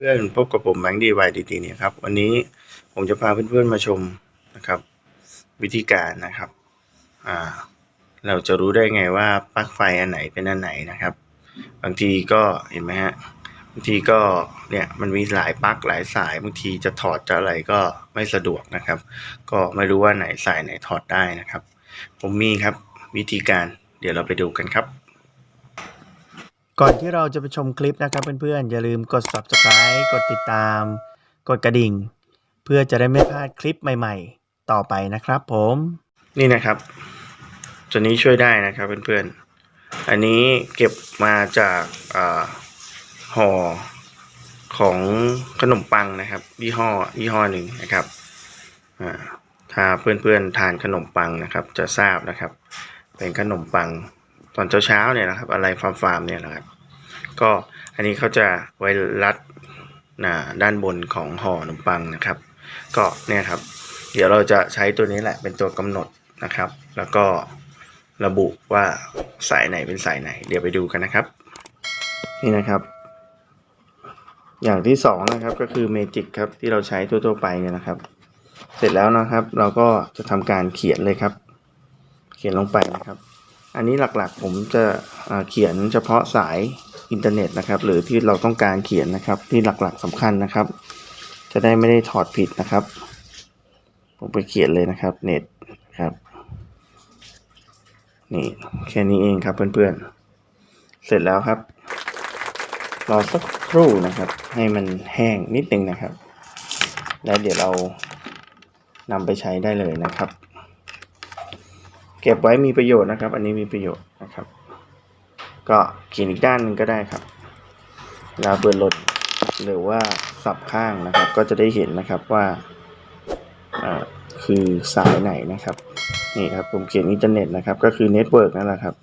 เพื่อนพบกับผมแบงค์ดีวายดีเนี่ยครับ วันนี้ผมจะพาเพื่อนๆมาชมนะครับ วิธีการนะครับอ่าเราจะรู้ได้ไงว่าปลั๊กไฟอันไหนเป็นอันไหนนะครับ บางทีก็เห็นไหมฮะบางทีก็เนี่ยมันมีหลายปลั๊กหลายสายบางทีจะถอดจะอะไรก็ไม่สะดวกนะครับ ก็ไม่รู้ว่าไหนสายไหนถอดได้นะครับ ผมมีครับวิธีการเดี๋ยวเราไปดูกันครับ ก่อนที่เราจะไปชมคลิปนะครับเพื่อนๆ อย่าลืมกด subscribe กดติดตาม กดกระดิ่ง เพื่อจะได้ไม่พลาดคลิปใหม่ๆ ต่อไปนะครับผมนี่นะครับ ตัวนี้ช่วยได้นะครับเพื่อนๆ อันนี้เก็บมาจากอาห่อของขนมปังนะครับยี่ห้อยี่ห้อหนึ่งนะครับถ้าเพื่อนๆทานขนมปังนะครับ จะทราบนะครับ เป็นขนมปัง ตอนเช้าๆเนี่ยนะครับ อะไรฟาร์มๆเนี่ยนะครับ ก็อันนี้เขาจะไว้รัดนะด้านบนของห่อขนมปังนะครับ ก็เนี่ยครับ เดี๋ยวเราจะใช้ตัวนี้แหละเป็นตัวกำหนดนะครับ แล้วก็ระบุว่าสายไหนเป็นสายไหน เดี๋ยวไปดูกันนะครับ นี่นะครับ อย่างที่สองนะครับก็คือเมจิกครับที่เราใช้ทั่วๆไปเนี่ยนะครับ เสร็จแล้วนะครับ เราก็จะทำการเขียนเลยครับ เขียนลงไปนะครับ อันนี้หลักๆผมจะเขียนเฉพาะสายอินเทอร์เน็ตนะครับ หรือที่เราต้องการเขียนนะครับ ที่หลักๆสำคัญนะครับ จะได้ไม่ได้ถอดผิดนะครับ ผมไปเขียนเลยนะครับเน็ตครับ นี่แค่นี้เองครับเพื่อนๆ เสร็จแล้วครับรอสักครู่นะครับ ให้มันแห้งนิดนึงนะครับ แล้วเดี๋ยวเรานำไปใช้ได้เลยนะครับ ก็บไว้มีประโยชน์นะครับ อันนี้มีประโยชน์นะครับ ก็เขียนอีกด้านหนึ่งก็ได้ครับเวลาเปิดรถหรือว่าสับข้างนะครับ ก็จะได้เห็นนะครับว่าอ่าคือสายไหนนะครับนี่ครับผมเขียนอินเทอร์เน็ตนะครับ ก็คือเน็ตเวิร์กนั่นแหละครับ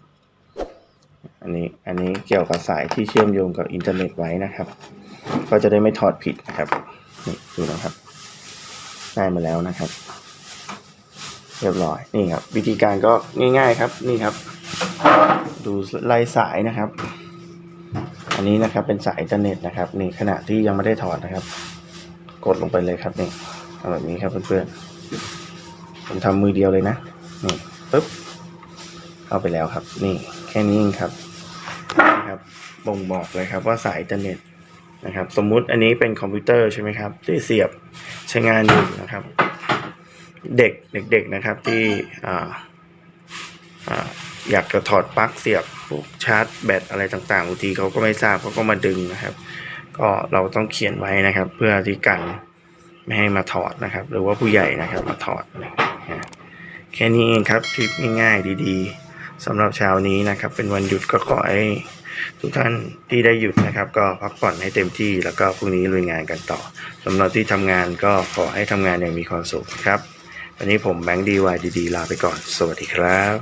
อันนี้อันนี้เกี่ยวกับสายที่เชื่อมโยงกับอินเทอร์เน็ตไว้นะครับ ก็จะได้ไม่ถอดผิดนะครับนี่ดูนะครับ ได้มาแล้วนะครับ เรียบร้อยนี่ครับ วิธีการก็ง่าย ๆครับนี่ครับ ดูลายสายนะครับ อันนี้นะครับเป็นสายอินเทอร์เน็ตนะครับนี่ขณะที่ยังไม่ได้ถอดนะครับ กดลงไปเลยครับนี่แบบนี้ครับเพื่อนๆผมทำมือเดียวเลยนะนี่ปึ๊บเข้าไปแล้วครับ นี่แค่นี้เองครับนะครับบ่งบอกเลยครับว่าสายอินเทอร์เน็ตนะครับ สมมุติอันนี้เป็นคอมพิวเตอร์ใช่ไหมครับที่เสียบใช้งานอยู่นะครับ เด็กเด็กๆนะครับที่อ่าอยากจะถอดปลั๊กเสียบพวกชาร์จแบตอะไรต่างๆบางทีเขาก็ไม่ทราบเขาก็มาดึงนะครับ ก็เราต้องเขียนไว้นะครับ เพื่อที่กันไม่ให้มาถอดนะครับ หรือว่าผู้ใหญ่นะครับมาถอดนะแค่นี้เองครับทริปง่ายๆดีๆสำหรับเช้านี้นะครับ เป็นวันหยุดก็ขอให้ทุกท่านที่ได้หยุดนะครับ ก็พักผ่อนให้เต็มที่แล้วก็พรุ่งนี้ลุยงานกันต่อสำหรับที่ทำงานก็ขอให้ทำงานอย่างมีความสุขครับ วันนี้ผมแบงค์ดีวายดีๆลาไปก่อน สวัสดีครับ